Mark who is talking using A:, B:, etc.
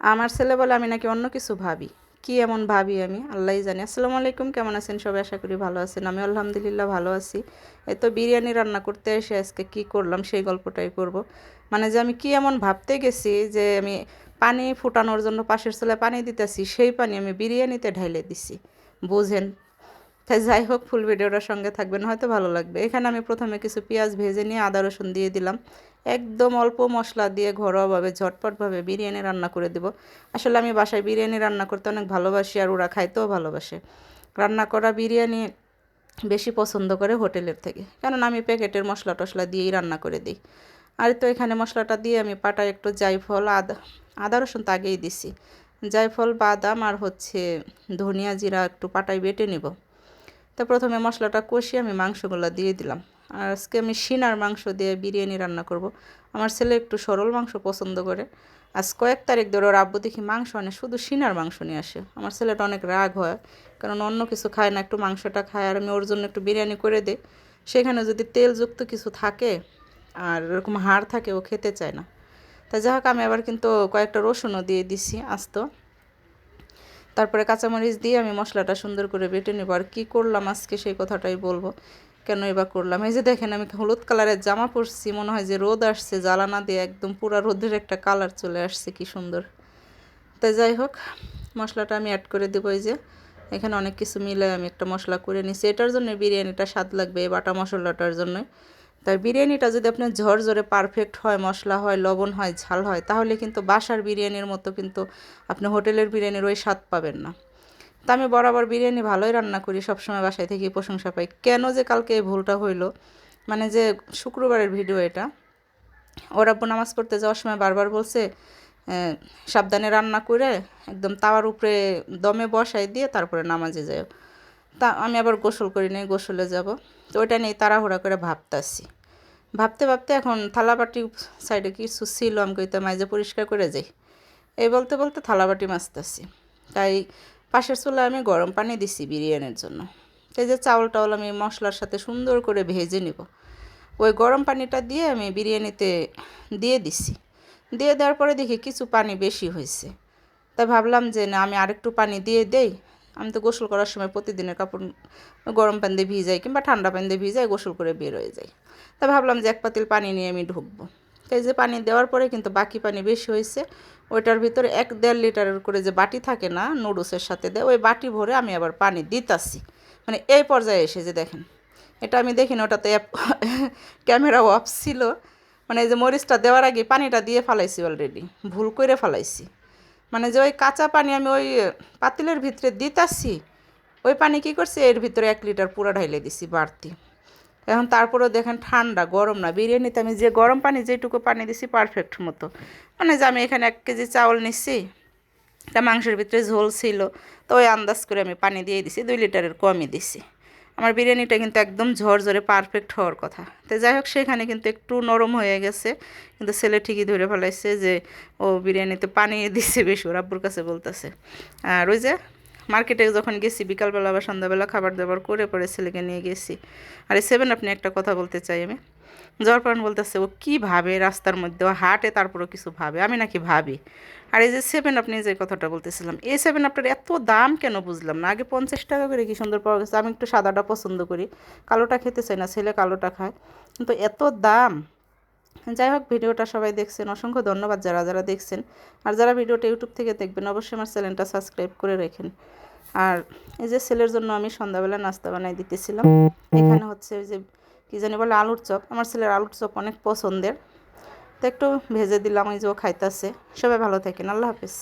A: আমার ছেলে বলে আমি নাকি অন্য কিছু ভাবি। কি এমন ভাবি আমি? আল্লাহই জানি। আসসালামু আলাইকুম, কেমন আছেন? সবাই আশা করি ভালো আছেন। আমি আলহামদুলিল্লাহ ভালো আছি। এই তো বিরিয়ানি রান্না করতে এসে আজকে কি করলাম সেই গল্পটাই করব। মানে যে আমি কি এমন ভাবতে গেছি যে আমি পানি ফুটানোর জন্য পাশের চুলায় পানি দিতেছি, সেই পানি আমি বিরিয়ানিতে ঢাইলে দিছি। বুঝেন? তাই যাই হোক, ফুল ভিডিওটার সঙ্গে থাকবেন, হয়তো ভালো লাগবে। এখানে আমি প্রথমে কিছু পেঁয়াজ ভেজে নিয়ে আদা, রসুন দিয়ে দিলাম। একদম অল্প মশলা দিয়ে ঘরোয়াভাবে, ঝটপটভাবে বিরিয়ানি রান্না করে দেব। আসলে আমি বাসায় বিরিয়ানি রান্না করতে অনেক ভালোবাসি আর ওরা খাইতেও ভালোবাসে। রান্না করা বিরিয়ানি বেশি পছন্দ করে হোটেলের থেকে, কেননা আমি প্যাকেটের মশলা টশলা দিয়েই রান্না করে দিই। আর তো এখানে মশলাটা দিয়ে আমি পাটায় একটু জাইফল আদা আদা, রসুন তো আগেই দিছি। জায়ফল, বাদাম আর হচ্ছে ধনিয়া জিরা একটু পাটায় বেটে নিব। তো প্রথমে মশলাটা কষিয়ে আমি মাংসগুলো দিয়ে দিলাম। আর আজকে আমি সিনার মাংস দিয়ে বিরিয়ানি রান্না করব। আমার ছেলে একটু সরল মাংস পছন্দ করে। আজ কয়েক তারিখ ধরে ওর আব্বু দেখি মাংস আনে, শুধু সিনার মাংস নিয়ে আসে। আমার ছেলেটা অনেক রাগ হয়, কারণ অন্য কিছু খায় না, একটু মাংসটা খায় আর আমি ওর জন্য একটু বিরিয়ানি করে দিই। সেখানে যদি তেলযুক্ত কিছু থাকে আর এরকম হাড় থাকে, ও খেতে চায় না। তা যাই হোক, আমি আবার কিন্তু কয়েকটা রসুনও দিয়ে দিছি আস্ত। তারপরে কাঁচামরিচ দিয়ে আমি মশলাটা সুন্দর করে বেটে নেব। আর কী করলাম আজকে সেই কথাটাই বলব। কেন এবার করলাম? এই যে দেখেন, আমি হলুদ কালারের জামা পরছি, মনে হয় যে রোদ আসছে, জ্বালানা দিয়ে একদম পুরো রোদের একটা কালার চলে আসছে, কি সুন্দর। তাই যাই হোক, মশলাটা আমি অ্যাড করে দেবো এই যে। এখানে অনেক কিছু মিলে আমি একটা মশলা করে নিছি। এটার জন্য বিরিয়ানিটা স্বাদ লাগবে, এই বাটা মশলাটার জন্যই তাই বিরিয়ানিটা যদি আপনার ঝরঝরে পারফেক্ট হয়, মশলা হয়, লবণ হয়, ঝাল হয়, তাহলে কিন্তু বাসার বিরিয়ানির মতো কিন্তু আপনি হোটেলের বিরিয়ানির ওই স্বাদ পাবেন না। তা আমি বরাবর বিরিয়ানি ভালোই রান্না করি, সবসময় বাসায় থেকে প্রশংসা পাই। কেন যে কালকে এই ভুলটা হইল? মানে যে শুক্রবারের ভিডিও এটা, ওরা নামাজ পড়তে যাওয়ার সময় বারবার বলছে সাবধানে রান্না করে একদম তাওয়ার উপরে দমে বসাই দিয়ে তারপরে নামাজে যাও তা আমি আবার গোসল করি নাই, গোসলে যাব। তো ওইটা নিয়ে তাড়াহুড়া করে ভাবতাছি। ভাবতে ভাবতে এখন থালাবাটি সাইডে কিছু ছিল আমি কইতে মাইজে পরিষ্কার করে যাই। এই বলতে বলতে থালাবাটি মাছতাছি তাই পাশের চুলা আমি গরম পানি দিছি বিরিয়ানির জন্য। এই যে চাউল টাউল আমি মশলার সাথে সুন্দর করে ভেজে নিব। ওই গরম পানিটা দিয়ে আমি বিরিয়ানিতে দিয়ে দিছি। দিয়ে দেওয়ার পরে দেখি কিছু পানি বেশি হয়েছে তাই ভাবলাম যে না, আমি আরেকটু পানি দিয়ে দেই। আমি তো গোসল করার সময় প্রতিদিনের কাপড় গরম পানি দিয়ে ভিজাই কিংবা ঠান্ডা পানি দিয়ে ভিজাই, গোসল করে বের হয়ে যাই। তা ভাবলাম যে এক পাতিল পানি নিয়ে আমি ঢুকবো। তাই যে পানি দেওয়ার পরে কিন্তু বাকি পানি বেশি হয়েছে। ওইটার ভিতরে এক দেড় লিটারের করে যে বাটি থাকে না, নুডলসের সাথে দেয়, ওই বাটি ভরে আমি আবার পানি দিতাছি। মানে এই পর্যায়ে এসে যে দেখেন, এটা আমি দেখিনি ওটাতে ক্যামেরা অফ ছিল। মানে এই যে মরিচটা দেওয়ার আগে পানিটা দিয়ে ফালাইছি অলরেডি ভুল করে ফালাইছি। মানে যে ওই কাঁচা পানি আমি ওই পাতিলের ভিতরে দিতাছি, ওই পানি কী করছি, এর ভিতরে এক লিটার পুরো ঢাইলে দিছি বাড়তি। এখন তারপরেও দেখেন ঠান্ডা, গরম না, বিরিয়ানিতে আমি যে গরম পানি, যেটুকু পানি দিছি পারফেক্ট মতো। মানে যে আমি এখানে এক কেজি চাউল নিচ্ছি তা মাংসের ভিতরে ঝোল ছিল, তো ওই আন্দাজ করে আমি পানি দিয়ে দিছি, দুই লিটারের কমই দিছি। আমার বিরিয়ানিটা কিন্তু একদম ঝরঝরে পারফেক্ট হওয়ার কথা। তো যাই হোক সেখানে কিন্তু একটু নরম হয়ে গেছে। কিন্তু ছেলে ঠিকই ধরে ফেলাইছে যে, ও বিরিয়ানিতে পানি দিছে বেশি, ওর আব্বুর কাছে বলতেছে। আর ওই যে, মার্কেটে যখন গেছি, বিকালবেলা বা সন্ধ্যাবেলা খাবার দাবার করে পরে ছেলেকে নিয়ে গেছি। আর এই সেভেন, আপনি একটা কথা বলতে চাই আমি। পর বলতেছে, ও কী ভাবে রাস্তার মধ্যে? ও হাটে, তারপরেও কিছু ভাবে? আমি নাকি ভাবি। আর এই যে সেভেন আপনি যে কথাটা বলতেছিলাম, এই সেভেন আপনার এত দাম কেন বুঝলাম না? আগে পঞ্চাশ টাকা করে কি সুন্দর পাওয়া গেছে? আমি একটু সাদাটা পছন্দ করি। কালোটা খেতে চাই না, ছেলে কালোটা খায়। কিন্তু এত দাম! যাই হোক, ভিডিওটা সবাই দেখছেন। অসংখ্য ধন্যবাদ যারা যারা দেখছেন। আর যারা ভিডিওটা ইউটিউব থেকে দেখবেন, অবশ্যই আমার চ্যানেলটা সাবস্ক্রাইব করে রেখেন। আর এই যে ছেলের জন্য আমি সন্ধ্যাবেলা নাস্তা বানাই দিতেছিলাম। এখানে হচ্ছে ওই যে কী জানি বলে আলুর চপ। আমার ছেলের আলুর চপ অনেক পছন্দের। তো একটু ভেজে দিলাম ওই যে ও খাইতেছে। সবাই ভালো থাকেন, আল্লাহ হাফিজ।